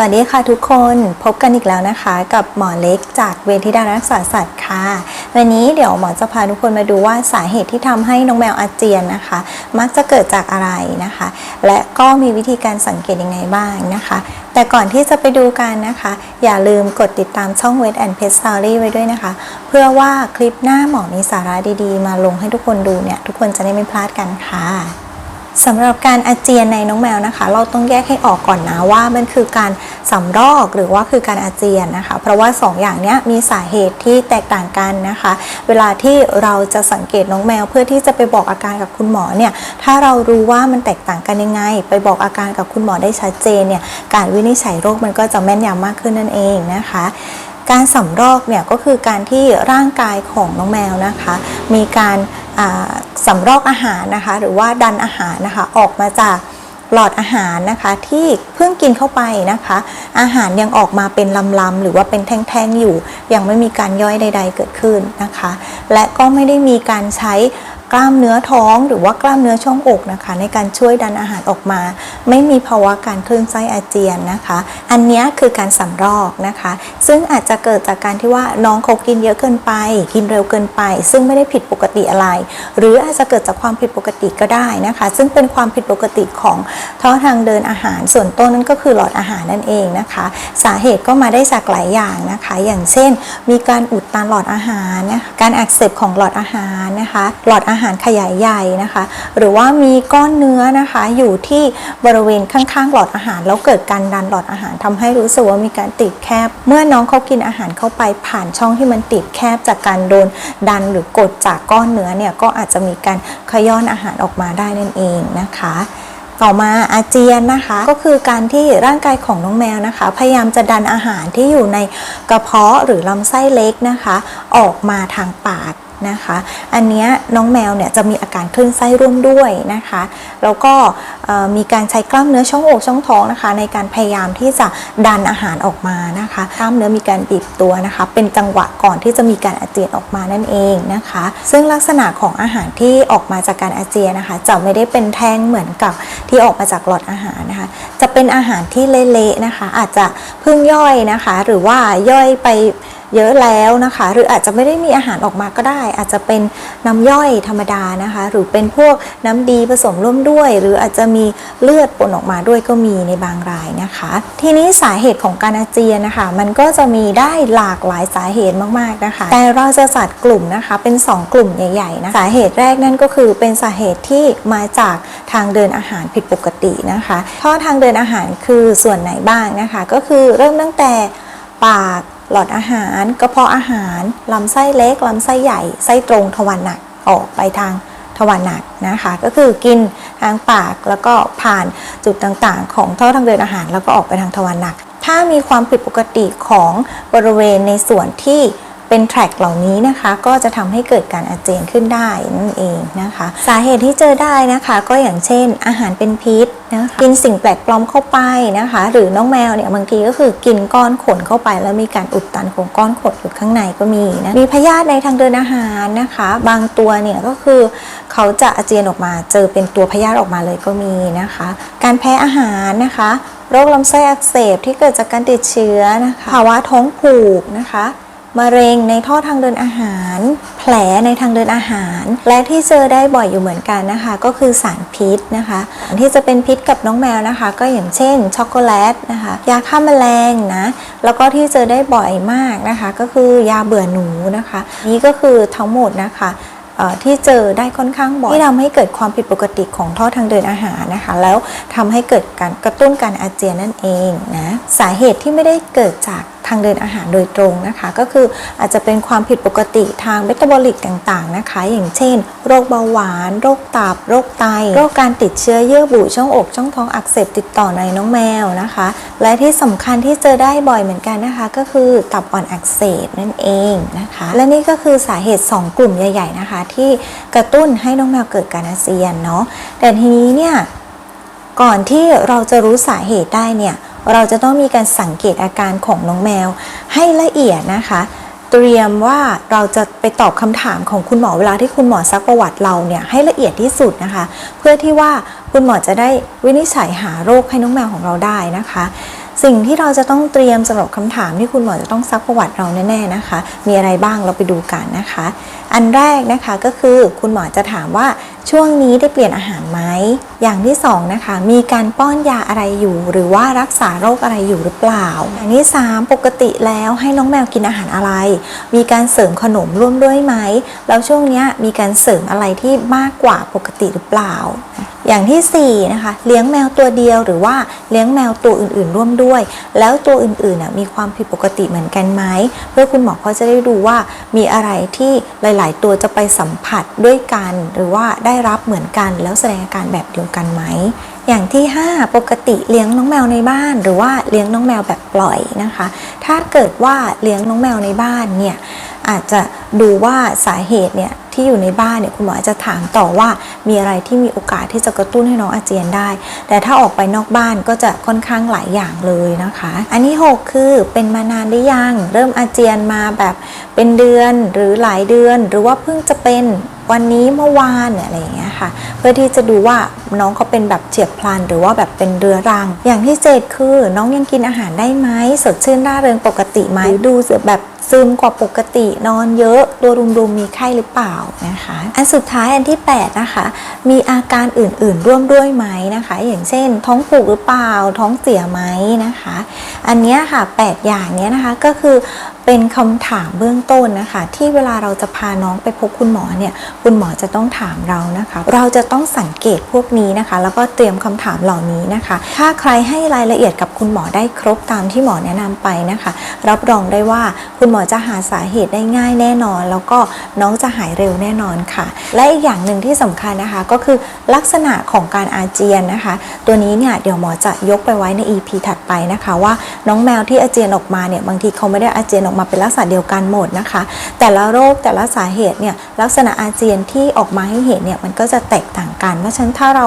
วัสดีค่ะทุกคนพบกันอีกแล้วนะคะ กับหมอเล็กจากเวทิดารักษาสัตว์ค่ะ วันนี้เดี๋ยวหมอจะพาทุกคนมาดูว่าสาเหตุที่ทำให้น้องแมวอาเจียนนะคะ มักจะเกิดจากอะไรนะคะ และก็มีวิธีการสังเกตยังไงบ้างนะคะ แต่ก่อนที่จะไปดูกันนะคะ อย่าลืมกดติดตามช่อง w e t and Pet Story ไว้ด้วยนะคะ เพื่อว่าคลิปหน้าหมอมีสาระดีๆ มาลงให้ทุกคนดูเนี่ยทุกคนจะได้ไม่พลาดกันค่ะ สำหรับการอาเจียนในน้องแมวนะคะ เราต้องแยกให้ออกก่อนนะว่ามันคือการสำรอกหรือว่าคือการอาเจียนนะคะ เพราะว่า 2 อย่างนี้มีสาเหตุที่แตกต่างกันนะคะ เวลาที่เราจะสังเกตน้องแมวเพื่อที่จะไปบอกอาการกับคุณหมอเนี่ยถ้าเรารู้ว่ามันแตกต่างกันยังไง ไปบอกอาการกับคุณหมอได้ชัดเจนเนี่ยการวินิจฉัยโรคมันก็จะแม่นยำมากขึ้นนั่นเองนะคะการสำรอกเนี่ยก็คือการที่ร่างกายของน้องแมวนะคะ มีการ สำรอกอาหารนะคะ หรือว่าดันอาหารนะคะ ออกมาจากหลอดอาหารนะคะที่เพิ่งกินเข้าไปนะคะ อาหารยังออกมาเป็นลำๆหรือว่าเป็นแท่งๆอยู่ ยังไม่มีการย่อยใด ๆ เกิดขึ้นนะคะ และก็ไม่ได้มีการใช้ กล้ามเนื้อท้องหรือว่ากล้ามเนื้อช่องอกนะคะ ในการช่วยดันอาหารออกมา ไม่มีภาวะการคลื่นไส้อาเจียนนะคะ อันนี้คือการสำรอกนะคะ ซึ่งอาจจะเกิดจากการที่ว่าน้องเขากินเยอะเกินไป กินเร็วเกินไป ซึ่งไม่ได้ผิดปกติอะไร หรืออาจจะเกิดจากความผิดปกติก็ได้นะคะ ซึ่งเป็นความผิดปกติของท่อทางเดินอาหารส่วนต้นนั้นก็คือหลอดอาหารนั่นเองนะคะ สาเหตุก็มาได้จากหลายอย่างนะคะ อย่างเช่น มีการอุดตันหลอดอาหารนะคะการอักเสบของหลอดอาหารนะคะ หลอดอาหารหารขยายใหญ่นะคะ หรือว่ามีก้อนเนื้อนะคะอยู่ที่บริเวณข้างๆหลอดอาหาร แล้วเกิดการดันหลอดอาหารทำให้รู้สึกว่ามีการติดแคบ เมื่อน้องเขากินอาหารเข้าไปผ่านช่องที่มันติดแคบจากการโดนดันหรือกดจากก้อนเนื้อเนี่ยก็อาจจะมีการขย้อนอาหารออกมาได้นั่นเองนะคะต่อมาอาเจียนนะคะ ก็คือการที่ร่างกายของน้องแมวนะคะ พยายามจะดันอาหารที่อยู่ในกระเพาะหรือลำไส้เล็กนะคะ ออกมาทางปาก นะคะ อันเนี้ยน้องแมวเนี่ยจะมีอาการคลื่นไส้ร่วมด้วยนะคะ แล้วก็มีการใช้กล้ามเนื้อช่องอกช่องท้องนะคะ ในการพยายามที่จะดันอาหารออกมานะคะ กล้ามเนื้อมีการบีบตัวนะคะ เป็นจังหวะก่อนที่จะมีการอาเจียนออกมานั่นเองนะคะ ซึ่งลักษณะของอาหารที่ออกมาจากการอาเจียนนะคะ จะไม่ได้เป็นแท่งเหมือนกับที่ออกมาจากหลอดอาหารนะคะ จะเป็นอาหารที่เละๆนะคะ อาจจะเพิ่งย่อยนะคะ หรือว่าย่อยไป เยอะแล้วนะคะ หรืออาจจะไม่ได้มีอาหารออกมาก็ได้ อาจจะเป็นน้ำย่อยธรรมดานะคะ หรือเป็นพวกน้ำดีผสมร่วมด้วย หรืออาจจะมีเลือดปนออกมาด้วยก็มีในบางรายนะคะ ทีนี้สาเหตุของการอาเจียนนะคะ มันก็จะมีได้หลากหลายสาเหตุมากๆนะคะ แต่เราจะจัดกลุ่มนะคะเป็น 2 กลุ่มใหญ่ๆนะสาเหตุแรกนั่นก็คือเป็นสาเหตุที่มาจากทางเดินอาหารผิดปกตินะคะท่อทางเดินอาหารคือส่วนไหนบ้างนะคะ ก็คือเริ่มตั้งแต่ปาก หลอดอาหาร กระเพาะอาหาร ลำไส้เล็ก ลำไส้ใหญ่ ไส้ตรงทวารหนักออกไปทางทวารหนักนะคะ ก็คือกินทางปากแล้วก็ผ่านจุดต่างๆ ของท่อทางเดินอาหารแล้วก็ออกไปทางทวารหนัก ถ้ามีความผิดปกติของบริเวณในส่วนที่ เป็นแทร็กเหล่านี้นะคะก็จะทำให้เกิดการอาเจียนขึ้นได้นั่นเองนะคะ สาเหตุที่เจอได้นะคะก็อย่างเช่น อาหารเป็นพิษนะคะกินสิ่งแปลกปลอมเข้าไปนะคะ หรือน้องแมวเนี่ยบางทีก็คือกินก้อนขนเข้าไป แล้วมีการอุดตันของก้อนขนอยู่ข้างในก็มีนะมีพยาธิในทางเดินอาหารนะคะ บางตัวเนี่ยก็คือเขาจะอาเจียนออกมาเจอเป็นตัวพยาธิออกมาเลยก็มีนะคะ การแพ้อาหารนะคะโรคลำไส้อักเสบที่เกิดจากการติดเชื้อนะคะภาวะท้องผูกนะคะ มะเร็งในท่อทางเดินอาหาร แผลในทางเดินอาหาร และที่เจอได้บ่อยอยู่เหมือนกันนะคะ ก็คือสารพิษนะคะที่จะเป็นพิษกับน้องแมวนะคะ ก็อย่างเช่นช็อกโกแลตนะคะยาฆ่าแมลงนะแล้วก็ที่เจอได้บ่อยมากนะคะ ก็คือยาเบื่อหนูนะคะ นี่ก็คือทั้งหมดนะคะที่เจอได้ค่อนข้างบ่อยที่ทำให้เกิดความผิดปกติของท่อทางเดินอาหารนะคะ แล้วทำให้เกิดการกระตุ้นการอาเจียนนั่นเองนะสาเหตุที่ไม่ได้เกิดจากางเดินอาหารโดยตรงนะคะ ก็คืออาจจะเป็นความผิดปกติทางเมตาบอลิกต่างๆนะคะ อย่างเช่น โรคเบาหวาน โรคตับ โรคไต โรคการติดเชื้อเยื่อบุช่องอกช่องท้องอักเสบติดต่อในน้องแมวนะคะ และที่สำคัญที่เจอได้บ่อยเหมือนกันนะคะ ก็คือตับอ่อนอักเสบนั่นเองนะคะ และนี่ก็คือสาเหตุ 2 กลุ่มใหญ่ ๆนะคะ ที่กระตุ้นให้น้องแมวเกิดการอาเจียนเนาะแต่ทีนี้เนี่ยก่อนที่เราจะรู้สาเหตุได้เนี่ย เราจะต้องมีการสังเกตอาการของน้องแมวให้ละเอียดนะคะ เตรียมว่าเราจะไปตอบคำถามของคุณหมอเวลาที่คุณหมอซักประวัติเราเนี่ยให้ละเอียดที่สุดนะคะ เพื่อที่ว่าคุณหมอจะได้วินิจฉัยหาโรคให้น้องแมวของเราได้นะคะ สิ่งที่เราจะต้องเตรียมสำหรับคำถามที่คุณหมอจะต้องซักประวัติเราแน่ๆนะคะ มีอะไรบ้างเราไปดูกันนะคะ อันแรกนะคะก็คือคุณหมอจะถามว่าช่วงนี้ได้เปลี่ยนอาหารไหม อย่างที่สองนะคะมีการป้อนยาอะไรอยู่ หรือว่ารักษาโรคอะไรอยู่หรือเปล่า อย่างที่สามปกติแล้วให้น้องแมวกินอาหารอะไร มีการเสริมขนมร่วมด้วยไหม แล้วช่วงนี้มีการเสริมอะไรที่มากกว่าปกติหรือเปล่า อย่างที่สี่นะคะเลี้ยงแมวตัวเดียวหรือว่าเลี้ยงแมวตัวอื่นๆ ร่วมด้วย แล้วตัวอื่นๆน่ะมีความผิดปกติเหมือนกันไหมเพื่อคุณหมอเขาจะได้ดูว่ามีอะไรที่หลาย ๆ ตัวจะไปสัมผัสด้วยกัน หรือว่าได้รับเหมือนกัน แล้วแสดงอาการแบบเดียวกันไหมอย่างที่ 5 ปกติเลี้ยงน้องแมวในบ้าน หรือว่าเลี้ยงน้องแมวแบบปล่อยนะคะ ถ้าเกิดว่าเลี้ยงน้องแมวในบ้านเนี่ยอาจจะดูว่าสาเหตุเนี่ยที่อยู่ในบ้านเนี่ยคุณหมออาจจะถามต่อว่ามีอะไรที่มีโอกาสที่จะกระตุ้นให้น้องอาเจียนได้ แต่ถ้าออกไปนอกบ้านก็จะค่อนข้างหลายอย่างเลยนะคะ อันที่6คือเป็นมานานหรือยัง เริ่มอาเจียนมาแบบเป็นเดือนหรือหลายเดือน หรือว่าเพิ่งจะเป็นวันนี้เมื่อวานเนี่ยอะไรอย่างเงี้ยค่ะ เพื่อที่จะดูว่าน้องเขาเป็นแบบเฉียบพลัน หรือว่าแบบเป็นเรื้อรัง อย่างที่เจ็ดคือน้องยังกินอาหารได้ไหมสดชื่นร่าเริงปกติไหมดูแบบ ซึมกว่าปกตินอนเยอะตัวรุมๆมีไข้หรือเปล่านะคะ อันสุดท้ายอันที่ 8 นะคะ มีอาการอื่นๆร่วมด้วยไหมนะคะ อย่างเช่น ท้องผูกหรือเปล่าท้องเสียไหมนะคะ อันเนี้ยค่ะ 8 อย่างเนี้ยนะคะก็คือเป็นคำถามเบื้องต้นนะคะ ที่เวลาเราจะพาน้องไปพบคุณหมอเนี่ยคุณหมอจะต้องถามเรานะคะ เราจะต้องสังเกตพวกนี้นะคะ แล้วก็เตรียมคำถามเหล่านี้นะคะ ถ้าใครให้รายละเอียดกับคุณหมอได้ครบตามที่หมอแนะนำไปนะคะ รับรองได้ว่าคุณหมอจะหาสาเหตุได้ง่ายแน่นอน แล้วก็น้องจะหายเร็วแน่นอนค่ะ และอีกอย่างหนึ่งที่สำคัญนะคะ ก็คือลักษณะของการอาเจียนนะคะ ตัวนี้เนี่ยเดี๋ยวหมอจะยกไปไว้ใน EP ถัดไปนะคะ ว่าน้องแมวที่อาเจียนออกมาเนี่ยบางทีเขาไม่ได้อาเจียนออกมาเป็นลักษณะเดียวกันหมดนะคะ แต่ละโรคแต่ละสาเหตุเนี่ยลักษณะอาเจียนที่ออกมาให้เห็นเนี่ยมันก็จะแตกต่างกัน เพราะฉะนั้นถ้าเรา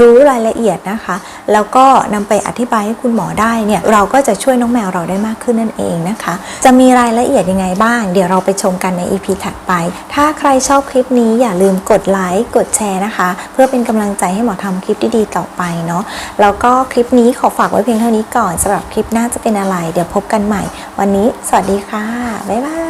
รู้รายละเอียดนะคะ แล้วก็นำไปอธิบายให้คุณหมอได้เนี่ยเราก็จะช่วยน้องแมวเราได้มากขึ้นนั่นเองนะคะ จะมีรายละละเอียดยังไงบ้าง เดี๋ยวเราไปชมกันใน EP ถัดไป ถ้าใครชอบคลิปนี้อย่าลืมกดไลค์ กดแชร์นะคะ เพื่อเป็นกำลังใจให้หมอทำคลิปดีๆต่อไปเนาะ แล้วก็คลิปนี้ขอฝากไว้เพียงเท่านี้ก่อนสำหรับคลิปหน้าจะเป็นอะไร เดี๋ยวพบกันใหม่ วันนี้ สวัสดีค่ะ บ๊ายบาย